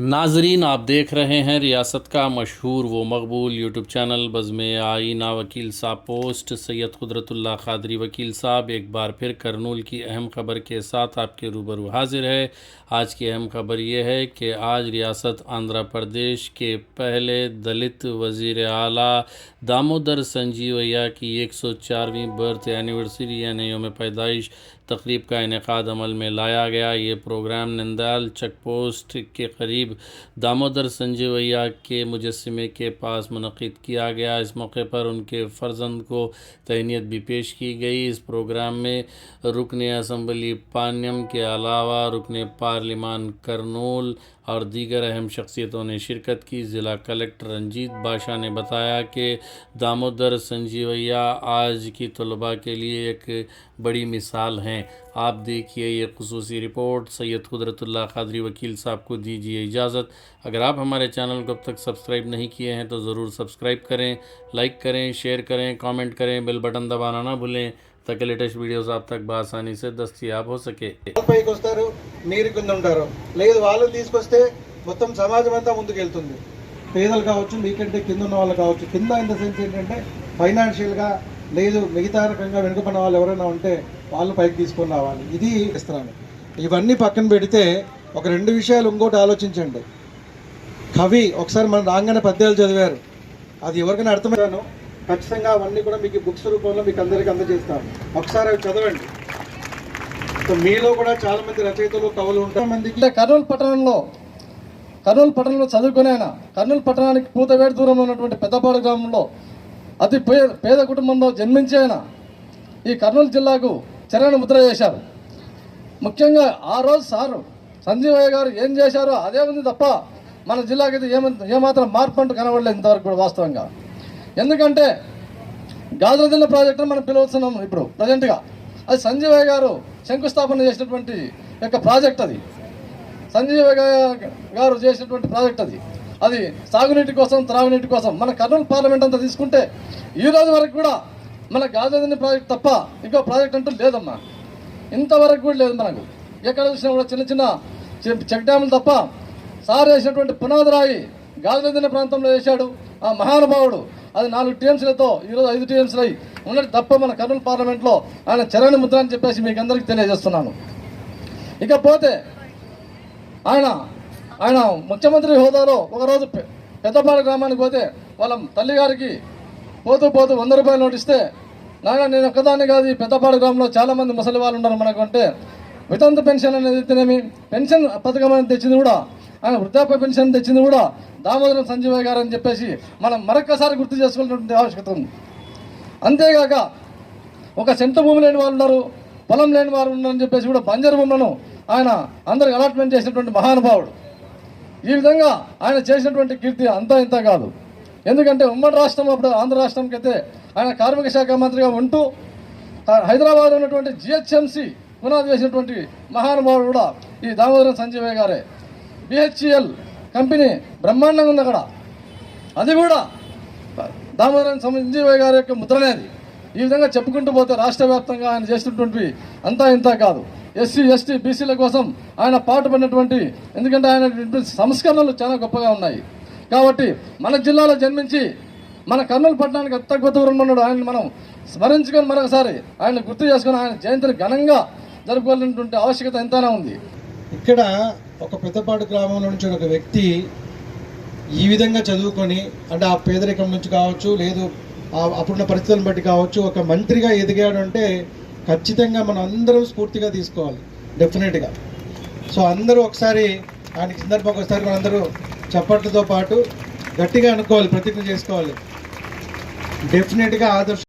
ناظرین، آپ دیکھ رہے ہیں ریاست کا مشہور و مقبول یوٹیوب چینل بزم آئینہ وکیل صاحب پوسٹ۔ سید قدرت اللہ قادری وکیل صاحب، ایک بار پھر کرنول کی اہم خبر کے ساتھ آپ کے روبرو حاضر ہے۔ آج کی اہم خبر یہ ہے کہ آج ریاست آندھرا پردیش کے پہلے دلت وزیر اعلیٰ دامودر سنجیویا کی ایک سو چارویں برتھ اینیورسری یعنی یوم پیدائش تقریب کا انعقاد عمل میں لایا گیا۔ یہ پروگرام نندال چک پوسٹ کے قریب قریب۔ دامودر سنجیویا کے مجسمے کے پاس منعقد کیا گیا۔ اس موقع پر ان کے فرزند کو تہنیت بھی پیش کی گئی۔ اس پروگرام میں رکن اسمبلی پانیم کے علاوہ رکن پارلیمان کرنول اور دیگر اہم شخصیتوں نے شرکت کی۔ ضلع کلیکٹر رنجیت بادشاہ نے بتایا کہ دامودر سنجیویا آج کی طلباء کے لیے ایک بڑی مثال ہیں۔ آپ دیکھیے یہ خصوصی رپورٹ، سید قدرت اللہ قادری وکیل صاحب کو دیجیے اجازت۔ اگر آپ ہمارے چینل کو اب تک سبسکرائب نہیں کیے ہیں تو ضرور سبسکرائب کریں، لائک کریں، شیئر کریں، کامنٹ کریں، بیل بٹن دبانا نہ بھولیں تاکہ لیٹسٹ ویڈیوز آپ تک بآسانی سے دستیاب ہو سکے۔ పైకి వస్తారు నీరు కింద మొత్తం సమాజం అంతా ముందుకెళ్తుంది పేదలు కావచ్చు మీకంటే కింద ఉన్న వాళ్ళు కావచ్చు، కింద ఇన్ ద సెన్స్ ఏంటంటే، ఫైనాన్షియల్గా లేదు، మిగతా రకంగా వెనుకబడిన వాళ్ళు ఎవరైనా ఉంటే వాళ్ళు పైకి తీసుకొని రావాలి. ఇది ఇస్తున్నాను ఇవన్నీ పక్కన పెడితే ఒక రెండు విషయాలు ఇంకోటి ఆలోచించండి. కవి ఒకసారి మనం రాగానే పద్యాలు చదివారు. అది ఎవరికైనా అర్థమయ్యాను ఖచ్చితంగా అవన్నీ కూడా మీకు బుక్స్ రూపంలో మీకు అందరికీ అందజేస్తాను. ఒకసారి అవి చదవండి. మీలో కూడా చాలా మంది రచయితలు కవులు ఉంటారు. మంది అంటే కర్నూలు పట్టణంలో కర్నూలు పట్టణంలో చదువుకునే ఆయన కర్నూలు పట్టణానికి పూతవేడు దూరంలో ఉన్నటువంటి పెద్దపాడు గ్రామంలో అతి పేద కుటుంబంలో జన్మించి ఆయన ఈ కర్నూలు జిల్లాకు చర్యను ముద్ర చేశారు. ముఖ్యంగా ఆ రోజు సారు సంజీవయ్య గారు ఏం చేశారో అదే ఉంది తప్ప మన జిల్లాకి అయితే ఏమంత ఏమాత్రం మార్పు అంటూ కనబడలేదు ఇంతవరకు కూడా వాస్తవంగా. ఎందుకంటే గాజులదిన్న ప్రాజెక్టును మనం పిలవచ్చున్నాం ఇప్పుడు ప్రజెంట్గా. అది సంజీవయ్య గారు శంకుస్థాపన చేసినటువంటి యొక్క ప్రాజెక్ట్ అది. సంజీవ గారు చేసినటువంటి ప్రాజెక్ట్ అది. అది సాగునీటి కోసం త్రాగునీటి కోసం మన కర్నూలు పార్లమెంట్ అంతా తీసుకుంటే ఈ రోజు వరకు కూడా మన గాజులని ప్రాజెక్ట్ తప్ప ఇంకో ప్రాజెక్ట్ అంటూ లేదమ్మా. ఇంతవరకు కూడా లేదు మనకు. ఎక్కడ చూసినా కూడా చిన్న చిన్న చెక్ డ్యాములు తప్ప సార్ వేసినటువంటి పునాది రాయి ప్రాంతంలో వేశాడు. ఆ మహానుభావుడు. అది నాలుగు టీఎంసీలతో ఈరోజు ఐదు టీఎంసీలు అయి ఉన్నది తప్ప మన కర్నూలు పార్లమెంట్లో ఆయన చరణి ముద్ర అని చెప్పేసి మీకు అందరికీ తెలియజేస్తున్నాను. ఇకపోతే ఆయన ఆయన ముఖ్యమంత్రి హోదాలో ఒకరోజు పెద్దపాడు గ్రామానికి పోతే వాళ్ళ తల్లిగారికి పోతూ పోతూ వంద రూపాయలు నోటిస్తే నాగా నేను ఒక్కదాన్ని కాదు ఈ పెద్దపాడు గ్రామంలో చాలా మంది ముసలి వాళ్ళు ఉన్నారు మనకు అంటే వితంతు పెన్షన్ అనేది తినేమి పెన్షన్ పథకం అనేది తెచ్చింది కూడా ఆయన వృద్ధాప్య పెన్షన్ తెచ్చింది కూడా దామోదరం సంజీవయ్య గారు అని చెప్పేసి మనం మరొక్కసారి గుర్తు చేసుకునేటువంటి ఆవశ్యకత ఉంది. అంతేగాక ఒక సెంటు భూమి లేని వాళ్ళు ఉన్నారు పొలం లేని వారు ఉన్నారని చెప్పేసి కూడా బంజరు భూములను ఆయన అందరికి అలాట్మెంట్ చేసినటువంటి మహానుభావుడు. ఈ విధంగా ఆయన చేసినటువంటి కీర్తి అంతా ఇంత కాదు. ఎందుకంటే ఉమ్మడి రాష్ట్రం అప్పుడు ఆంధ్ర రాష్ట్రంకి అయితే ఆయన కార్మిక శాఖ మంత్రిగా ఉంటూ హైదరాబాద్ ఉన్నటువంటి జిహెచ్ఎంసి పునాది వేసినటువంటి మహానుభావుడు కూడా ఈ దామోదరం సంజీవయ్య గారే. బిహెచ్ఈఎల్ కంపెనీ బ్రహ్మాండంగా ఉంది అక్కడ. అది కూడా దామోదరం సంజీవయ్య గారి యొక్క ముద్రనేది ఈ విధంగా చెప్పుకుంటూ పోతే రాష్ట్ర వ్యాప్తంగా ఆయన చేసినటువంటి అంతా ఇంత కాదు. ఎస్సీ ఎస్టీ బీసీల కోసం ఆయన పాటుపడినటువంటి ఎందుకంటే ఆయన సంస్కరణలు చాలా గొప్పగా ఉన్నాయి. కాబట్టి మన జిల్లాలో జన్మించి మన కర్నూలు పట్టణానికి అత్త గొప్ప ఉన్నాడు ఆయన మనం స్మరించుకొని మరొకసారి ఆయన గుర్తు చేసుకొని ఆయన జయంతిని ఘనంగా జరుపుకోవాలనేటువంటి ఆవశ్యకత ఎంతైనా ఉంది. ఇక్కడ ఒక పెద్దపాడు గ్రామంలో నుంచి ఒక వ్యక్తి ఈ విధంగా చదువుకొని అంటే ఆ పేదరికం నుంచి కావచ్చు లేదు అప్పుడున్న పరిస్థితులను బట్టి కావచ్చు ఒక మంత్రిగా ఎదిగాడు అంటే ఖచ్చితంగా మనం అందరం స్ఫూర్తిగా తీసుకోవాలి. డెఫినెట్గా సో అందరూ ఒకసారి ఆయన సందర్భంగా ఒకసారి మనందరూ చప్పట్లతో పాటు గట్టిగా అనుకోవాలి ప్రతిజ్ఞ చేసుకోవాలి. డెఫినెట్గా ఆదర్శ